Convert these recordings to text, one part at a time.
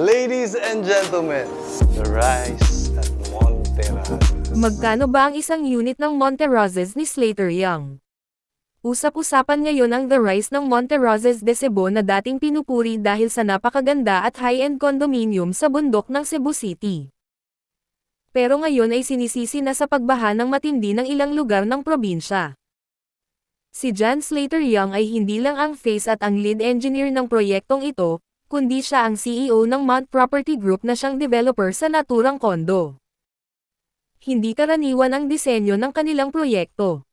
Ladies and gentlemen, the rise at Monterrey. Magkano ba ang isang unit ng Monte Roses ni Slater Young? Usap-usapan ngayon ang The Rise ng Monte Roses de Cebu na dating pinupuri dahil sa napakaganda at high-end condominium sa bundok ng Cebu City. Pero ngayon ay sinisisi na sa pagbaha ng matindi ng ilang lugar ng probinsya. Si John Slater Young ay hindi lang ang face at ang lead engineer ng proyektong ito, kundi siya ang CEO ng Mount Property Group na siyang developer sa naturang kondo hindi karaniwan ang disenyo ng kanilang proyekto.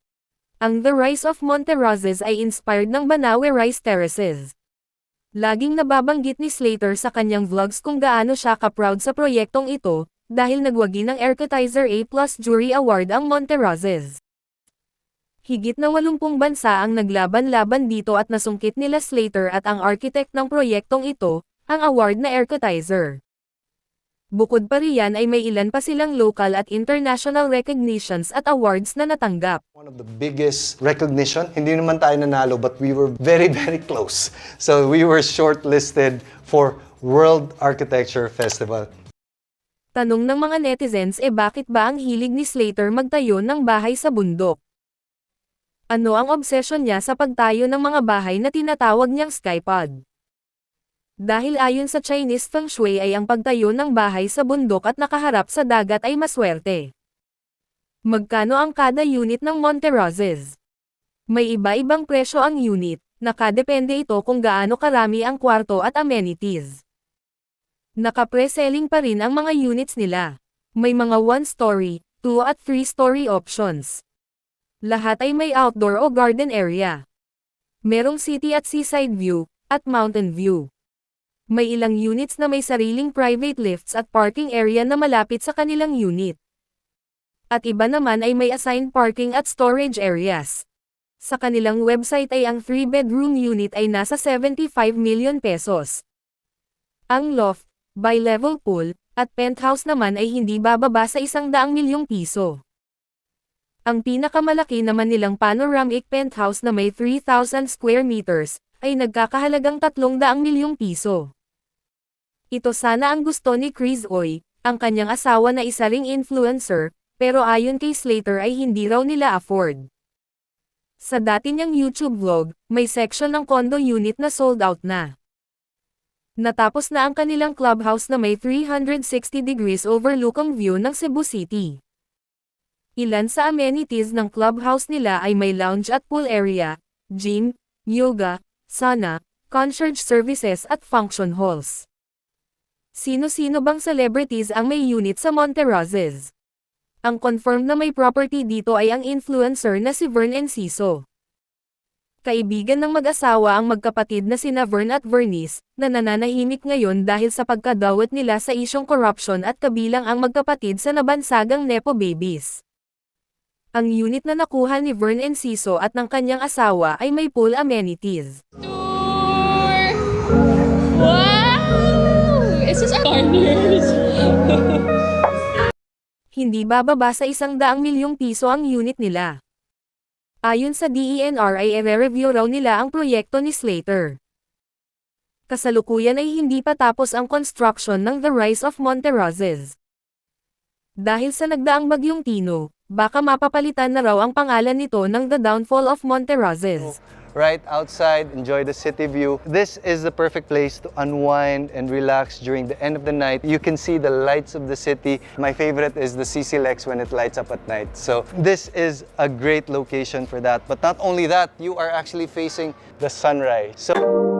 Ang The Rise of Monte Roses ay inspired ng Banawe Rice Terraces. Laging nababanggit ni Slater sa kanyang vlogs kung gaano siya ka-proud sa proyektong ito, dahil nagwagi ng Architizer A Plus Jury Award ang Monte Roses. Higit na 80 bansa ang naglaban-laban dito at nasungkit nila Slater at ang architect ng proyektong ito, ang award na Architizer. Bukod pa riyan ay may ilan pa silang local at international recognitions at awards na natanggap. One of the biggest recognition, hindi naman tayo nanalo but we were very, very close. So we were shortlisted for World Architecture Festival. Tanong ng mga netizens e bakit ba ang hilig ni Slater magtayo ng bahay sa bundok? Ano ang obsession niya sa pagtayo ng mga bahay na tinatawag niyang skypod? Dahil ayon sa Chinese Feng Shui ay ang pagtayo ng bahay sa bundok at nakaharap sa dagat ay maswerte. Magkano ang kada unit ng Monte Roses? May iba-ibang presyo ang unit, nakadepende ito kung gaano karami ang kwarto at amenities. Naka-pre-selling pa rin ang mga units nila. May mga 1-story, 2 at 3-story options. Lahat ay may outdoor o garden area. Merong city at seaside view, at mountain view. May ilang units na may sariling private lifts at parking area na malapit sa kanilang unit. At iba naman ay may assigned parking at storage areas. Sa kanilang website ay ang 3-bedroom unit ay nasa 75 million pesos. Ang loft, bi-level pool, at penthouse naman ay hindi bababa sa isang daang milyong piso. Ang pinakamalaki naman nilang panoramic penthouse na may 3,000 square meters, ay nagkakahalagang 300 milyong piso. Ito sana ang gusto ni Chris Oy, ang kanyang asawa na isa ring influencer, pero ayon kay Slater ay hindi raw nila afford. Sa dati niyang YouTube vlog, may section ng condo unit na sold out na. Natapos na ang kanilang clubhouse na may 360 degrees overlookang view ng Cebu City. Ilan sa amenities ng clubhouse nila ay may lounge at pool area, gym, yoga, sauna, concierge services at function halls. Sino-sino bang celebrities ang may unit sa Monte Roses? Ang confirmed na may property dito ay ang influencer na si Vern Enciso. Kaibigan ng mag-asawa ang magkapatid na sina Vern at Vernice, na nananahimik ngayon dahil sa pagkadawat nila sa isyong corruption at kabilang ang magkapatid sa nabansagang Nepo Babies. Ang unit na nakuha ni Vern Enciso at ng kanyang asawa ay may pool amenities. Tour! Wow! It's just corners. Hindi bababa sa isang daang milyong piso ang unit nila. Ayon sa DENR ay ere-review raw nila ang proyekto ni Slater. Kasalukuyan ay hindi pa tapos ang construction ng The Rise of Monte Roses. Dahil sa nagdaang bagyong Tino, baka mapapalitan na raw ang pangalan nito ng The Downfall of Monte Roses. Right outside, enjoy the city view. This is the perfect place to unwind and relax during the end of the night. You can see the lights of the city. My favorite is the CC Lex when it lights up at night. So this is a great location for that. But not only that, you are actually facing the sunrise. So